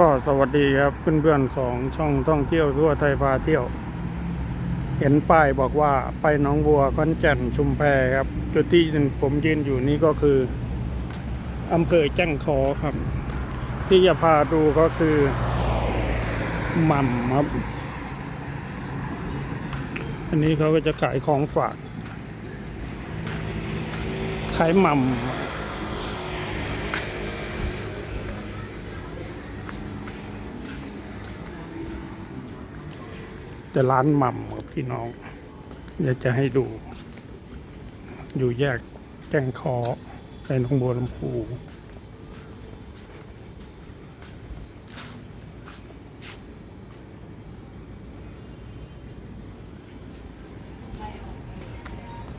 ก็สวัสดีครับเพื่อนๆของช่องท่องเที่ยวทั่วไทยพาเที่ยว เห็นป้ายบอกว่าไปหนองบัวขอนแก่นชุมแพครับ จุดที่ผมยืนอยู่นี่ก็คืออำเภอแจ้งคอครับ ที่จะพาดูก็คือหม่ำครับ อันนี้เขาก็จะขายของฝาก ขายหม่ำ แต่ร้านหม่ำครับพี่น้องเดี๋ยวจะให้ดู อยู่แยกแก้งคอไปหนองบัวลำพู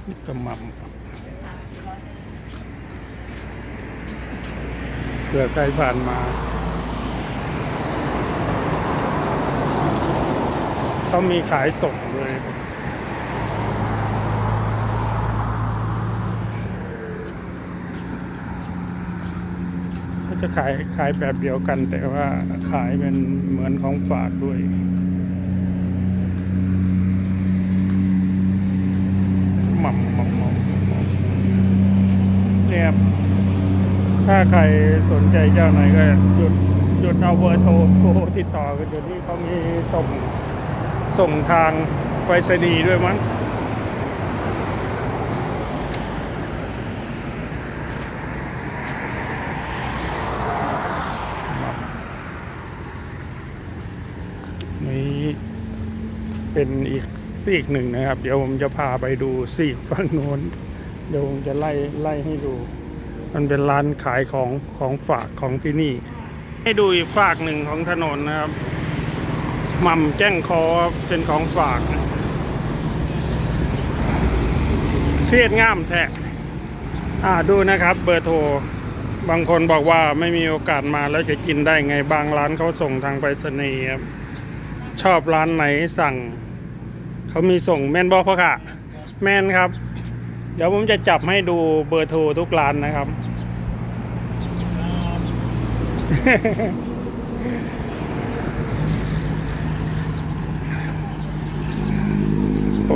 นี่ก็หม่ำเผื่อใครผ่านมา เขามีขายส่งเลยเขาจะขายขายแบบเดียวกัน แต่ว่าขายเป็นเหมือนของฝากด้วยหม่ำหม่ำหม่ำหม่ำเนี่ยถ้าใครสนใจเจ้าไหนก็หยุดหยุดเอาเบอร์โทรโทรติดต่อกันเดี๋ยวนี้เขามีส่ง ส่งทางไปรษณีย์ด้วยมั้งนี่เป็นอีกซีกหนึ่งนะครับ เดี๋ยวผมจะพาไปดูซีกฝั่งโน้น เดี๋ยวผมจะไล่ไล่ให้ดู มันเป็นร้านขายของของฝากของที่นี่ ให้ดูอีกฝากหนึ่งของถนนนะครับ หม่ำแจ้งคอเป็นของฝากเทียดง่ามแท้อ่าดูนะครับเบอร์โทร บางคนบอกว่าไม่มีโอกาสมาแล้วจะกินได้ไงบางร้านเขาส่งทางไปรษณีย์ครับชอบร้านไหนสั่ง เขามีส่งแมนบอพ่อค่ะ แมนครับ เดี๋ยวผมจะจับให้ดูเบอร์โทรทุกร้านนะครับ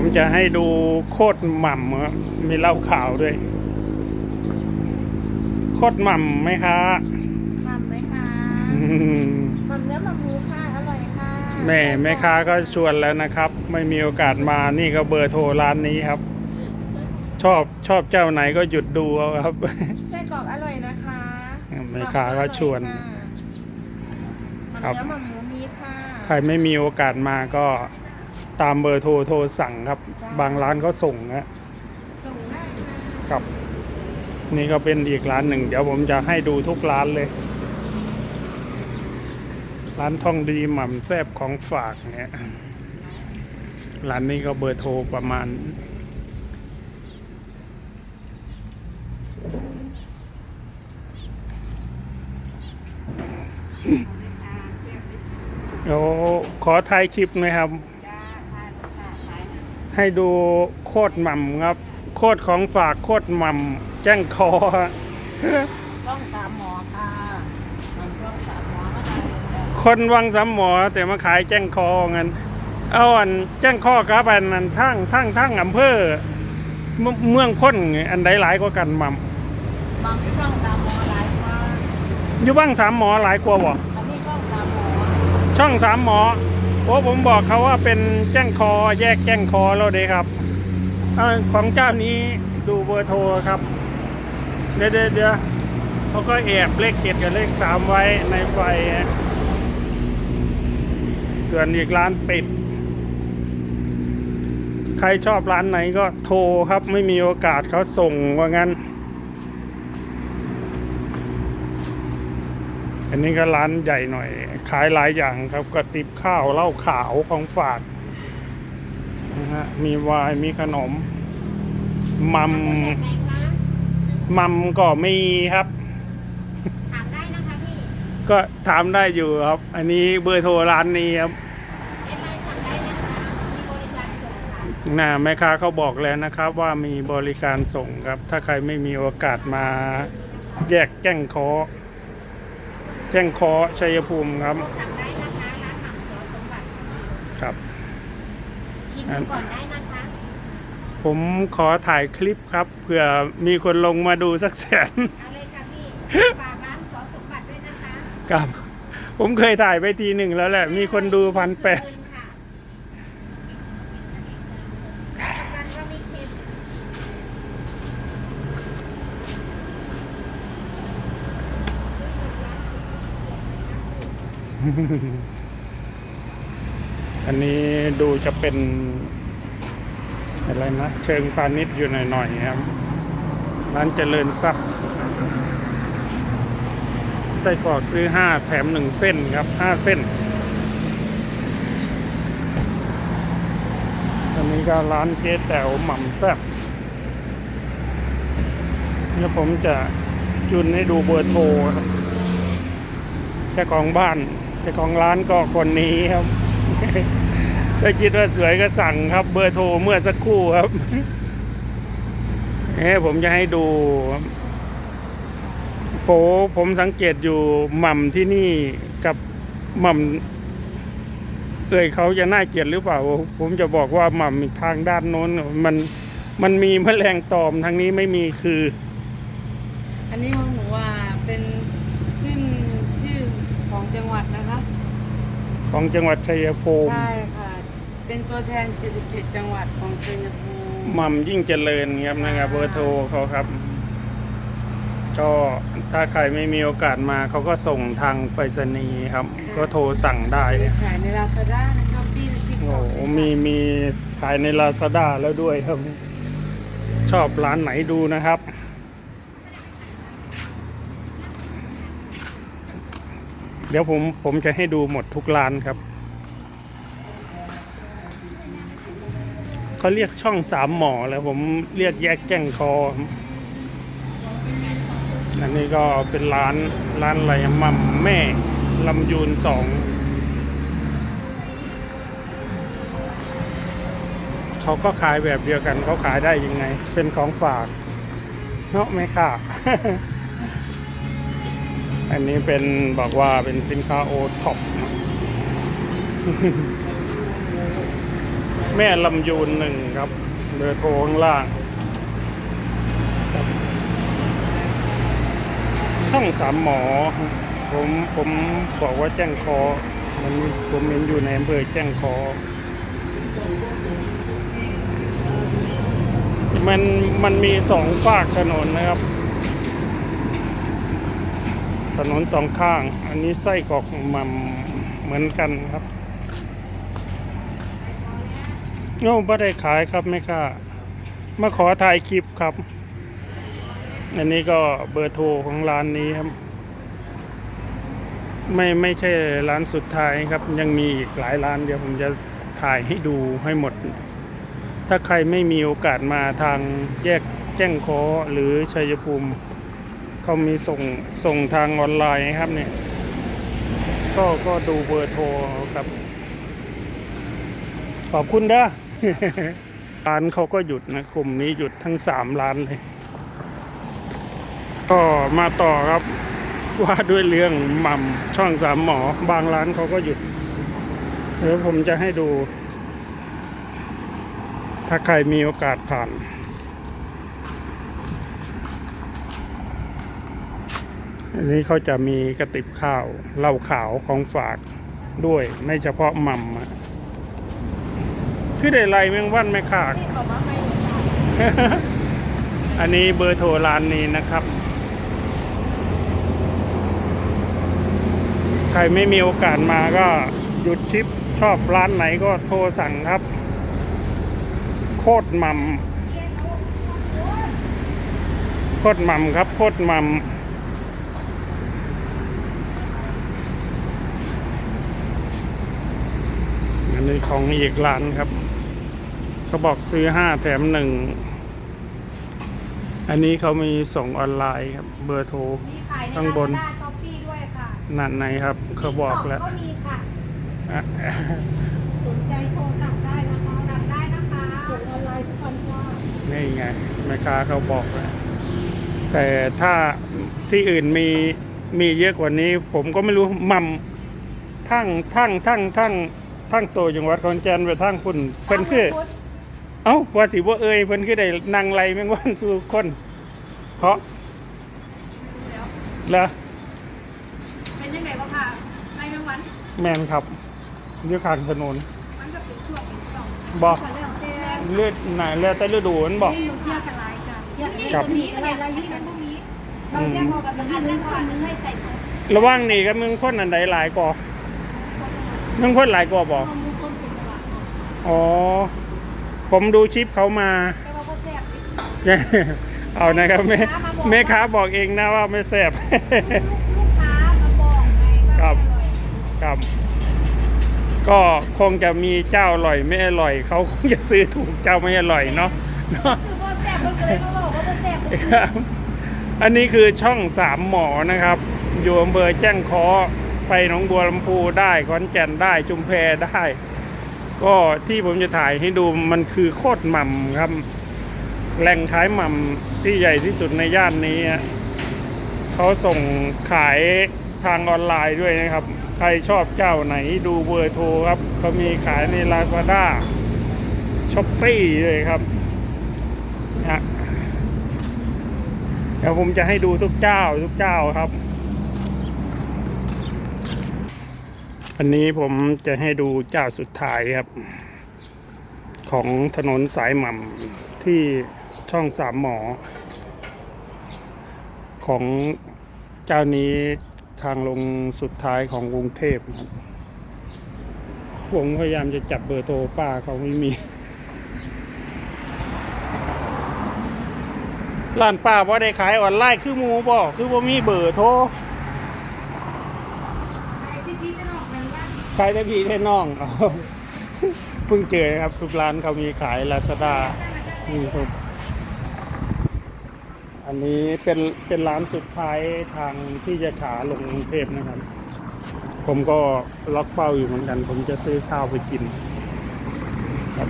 ผมจะให้ดูโคตรหม่ำครับมีเหล้าขาวด้วย โคตรหม่ำไหมคะหม่ำไหมคะอืมหม่ำเนื้อหม่ำหมูค่ะอร่อยค่ะแม่แม่ค้าก็ชวนแล้วนะครับ ไม่มีโอกาสมานี่ก็เบอร์โทรร้านนี้ครับ ชอบชอบเจ้าไหนก็หยุดดูเอาครับไส้กรอกอร่อยนะคะแม่ค้าก็ชวนหครัม่ำบเนื้อหม่ำหมูมีค่ะใครไม่มีโอกาสมาก็ ตามเบอร์โทรโทรสั่งครับ บางร้านก็ส่งนะส่งได้ค่ะครับ นี่ก็เป็นอีกร้านหนึ่ง เดี๋ยวผมจะให้ดูทุกร้านเลย ร้านท่องดีหม่ำแซบของฝากเนี่ยร้านนี้ก็เบอร์โทรประมาณเดี๋ยวขอถ่ายคลิปหนะครับ ให้ดูโคตรหม่ำครับ โคตรของฝากโคตรหม่ำแจ้งคอฮะกล้องสามหมอค่ะมันกล้องสามหมอก็ได้ คนวังสามหมอแต่มาขายแจ้งคองั้นเอาอันแจ้งคอกับอันนั้นทั้งทั้งทั้งอำเภอเมืองเมืองพ้นไงอันใดหลายกว่ากันหม่บางที่กล้องสามหมอหลายกว่าำอยู่บ้างสามหมอหลายกว่าบ่อันนี้กล้องสามหมอช่องสามหมอ โอ้ผมบอกเขาว่าเป็นแจ้งคอแยกแจ้งคอแล้วเด้ครับอของเจ้านี้ดูเบอร์โทรครับเดี๋ยวเดี๋ยวเดี๋ยวเขาก็แอบเลขเจ็ดกับเลขสามไว้ในไฟ ส่วนอีกร้านปิด ใครชอบร้านไหนก็โทรครับไม่มีโอกาสเขาส่งว่างั้น อันนี้ก็ร้านใหญ่หน่อย ขายหลายอย่างครับกระติบข้าวเหล้าขาวของฝากนะฮะมีไวายมีขนม มัมไหนคะมัมก็มีครับ ถามได้นะคะพี่ก็ถามได้อยู่ครับ อันนี้เบอร์โทรร้านนี้ครับเอ็มไอสั่งได้นะคะมีบริการส่งค่ะน่าแม่ค้าเขาบอกแล้วนะครับ ว่ามีบริการส่งครับ ถ้าใครไม่มีโอกาสมา แยกแจ้งคอ แจ้งคอชัยภูมิครับโทรสั่งได้นะคะร้านหม่ำสอสมบัติครับ ชิมดูก่อนได้นะคะผมขอถ่ายคลิปครับเผื่อมีคนลงมาดูสักแสน เอาเลยค่ะพี่ฝากร้านสอสมบัติด้วยนะคะครับ ผมเคยถ่ายไปทีหนึ่งแล้วแหละ มีคนดูพันแปด ค่ะกันว่าไม่เค็ม อันนี้ดูจะเป็น อะไรนะ เชิงพาณิชย์อยู่หน่อยๆครับร้านเจริญทรัพย์ไส้กรอกซื้อห้าแถมหนึ่งเส้นครับห้าเส้นอันนี้ก็ร้านเจ๊แต๋วหม่ำแซ่บแล้วผมจะจุนให้ดูเบอร์โทรครับเจ้าของบ้าน เจ้าของร้านก็คนนี้ครับถ้าคิดว่าสวยก็สั่งครับ เบอร์โทรเมื่อสักครู่ครับเอ้ผมจะให้ดูโผผมสังเกตอยู่หม่ำที่นี่กับหม่ำเอ่ยเขาจะน่าเกลียดหรือเปล่า ผมจะบอกว่าหม่ำทางด้านโน้น มันมันมีแมลงตอมทางนี้ไม่มีคือ อันนี้ของหนูอะเป็น จังหวัดนะคะ ของจังหวัดชัยภูมิใช่ค่ะ เป็นตัวแทน 77 จังหวัดของชัยภูมิหม่ำยิ่งเจริญครับนะครับเบอร์โทรเขาครับก็ถ้าใครไม่มีโอกาสมาเขาก็ส่งทางไปรษณีย์ครับ ก็โทรสั่งได้มีขายในลาซาด้าในช้อปปี้ในติ๊กโอ้ต็อกโหมีมีขายในลาซาด้าแล้วด้วยครับ ชอบร้านไหนดูนะครับ เดี๋ยวผมผมจะให้ดูหมดทุกร้านครับเขาเรียกช่องสามหมอแล้วผมเรียกแยกแก้งคออันนี้ก็เป็นร้านร้านอะไรมัมแม่ลำยูนสองเขาก็ขายแบบเดียวกันเขาขายได้ยังไง เป็นของฝากเนาะไม่ค่ะ อันนี้เป็นบอกว่าเป็นสินค้าโอท็อปแม่ลำยูนหนึ่งครับเบอร์โทรข้างล่างช่องสามหมอ ผมผมบอกว่าแจ้งคอ มันผมเห็นอยู่ในอำเภอแจ้งคอ มันมันมีสองฝากถนนนะครับ ถนนสองข้าง อันนี้ไส้กรอกหมันเหมือนกันครับโอ้ไม่ได้ขายครับไม่ค่ามาขอถ่ายคลิปครับ อันนี้ก็เบอร์โทรของร้านนี้ครับ ไม่ไม่ใช่ร้านสุดท้ายครับ ยังมีอีกหลายร้านเดี๋ยวผมจะถ่ายให้ดูให้หมด ถ้าใครไม่มีโอกาสมาทางแยกแจ้งคอหรือชัยภูมิ เขามีส่งส่งทางออนไลน์ครับเนี่ย ก็ก็ดูเบอร์โทรครับ ขอบคุณด้อร้านเขาก็หยุดนะกลุ่มนี้หยุดทั้งสามร้านเลย ก็มาต่อครับว่าด้วยเรื่องหม่ำช่องสามหมอ บางร้านเขาก็หยุดเดี๋ยวผมจะให้ดู ถ้าใครมีโอกาสผ่าน อันนี้เขาจะมีกระติบข้าวเหล้าขาวของฝากด้วย ไม่เฉพาะหม่ำอะคือได้ไรแมงวันไม่ขาดที่เขามาให้หนูค่ะอันนี้เบอร์โทรร้านนี้นะครับ ใครไม่มีโอกาสมาก็หยุดชิปชอบร้านไหนก็โทรสั่งครับ โคตรหมัมโคตรหมัมครับ โคตรหมัม นนี้ของอีกร้านครับ เขาบอกซื้อห้าแถมหนึ่ง อันนี้เขามีส่งออนไลน์ครับ เบอร์โทร มีขายในข้างบน ลาซาด้าช้อปปี้ด้วยค่ะนั่นไหนครับ เขาบอกแล้ว ก็มีค่ะอะสนใจโทรสั่งได้นะคะสั่งได้นะคะส่งออนไลน์ทุกวันค่ะนี่ไงแม่ค้าเขาบอกแล้วแต่ถ้าที่อื่นมีมีเยอะกว่านี้ ผมก็ไม่รู้หม่ำทั้งทั้งทั้งทั้ง ทั้งโตจังหวัดขอนแก่นไปทั้งพุ่นเพิ่นคือ เอ้าว่าสิบ่เอ่ยเพิ่นคือได้นั่งไล่แมงวันสู่คนเพราะแล้วเป็นยังไงบ้างค่ะในแมงวันแมนครับอยู่ข้างถนนมันจะเป็นช่วงเป็นสองบอกเรื่องเต้นเลือดไหนแล้วแต่ฤดูมันบอกที่อยู่เที่ยวกันหลายกันเที่ยวนี้ครับตัวนี้อะไรอะไรยี่กันพวกนี้เราแจ้งออกกับอันนึงอันนึงให้ใส่ถุงระหว่างนี้กับเมืองพ้นอันใดหลายกว่าเมืองพ้นหลายกว่าบอกข้อมูลคนเป็นตลาดอ๋อ ผมดูชิปเขามาแต่ว่าพวกแซ่บเอานะครับแม่แม่ค้าบอกเองนะว่าไม่แซ่บลูกค้ามาบอกไงครับครับ ก็คงจะมีเจ้าอร่อยไม่อร่อยเขาคงจะซื้อถูกเจ้าไม่อร่อยเนาะเนาะคือพวกแซ่บมันเลยมาบอกว่าพวกแซ่บครับอันนี้คือช่องสามหมอนะครับ อยู่อำเภอแจ้งเคอ ไปหนองบัวลำพูได้ขอนแก่นได้ชุมแพได้ ก็ที่ผมจะถ่ายให้ดูมันคือโคตรหม่ำครับ แหล่งขายหม่ำที่ใหญ่ที่สุดในย่านนี้เขาส่งขายทางออนไลน์ด้วยนะครับ ใครชอบเจ้าไหนดูเบอร์โทรครับเขามีขายในลาซาด้าช้อปปี้เลยครับนะเดี๋ยวผมจะให้ดูทุกเจ้าทุกเจ้าครับ อันนี้ผมจะให้ดูเจ้าสุดท้ายครับ ของถนนสายหม่ำที่ช่องสามหมอ ของเจ้านี้ทางลงสุดท้ายของกรุงเทพครับผมพยายามจะจับเบอร์โทรป้าเขาไม่มีร้านป้าว่าได้ขายออนไลน์คือหมูบ่คือว่ามีเบอร์โทร ไอ้ที่พี่จะบอกมันว่า ขายได้พี่ได้น้องเพิ่งเจอครับ ทุกร้านเขามีขายลาซาด้านี่ครับอันนี้เป็นเป็นร้านสุดท้ายทางที่จะขาลงกรุงเทพนะครับ ผมก็ล็อกเป้าอยู่เหมือนกัน ผมจะซื้อข้าวไปกินครับ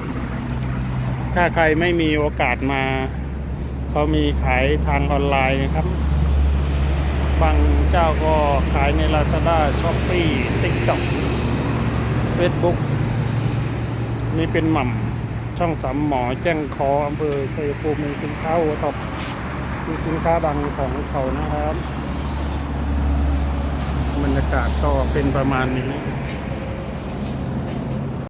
ถ้าใครไม่มีโอกาสมาเขามีขายทางออนไลน์นะครับ บางเจ้าก็ขายใน Lazada s h o p e e TikTok Facebook นี่เป็นหม่ำช่องสามหมอแจ้งคออำเภอชัยภูมิสินค้าโอท็อปมีสินค้าดังของเขานะครับ บรรยากาศก็เป็นประมาณนี้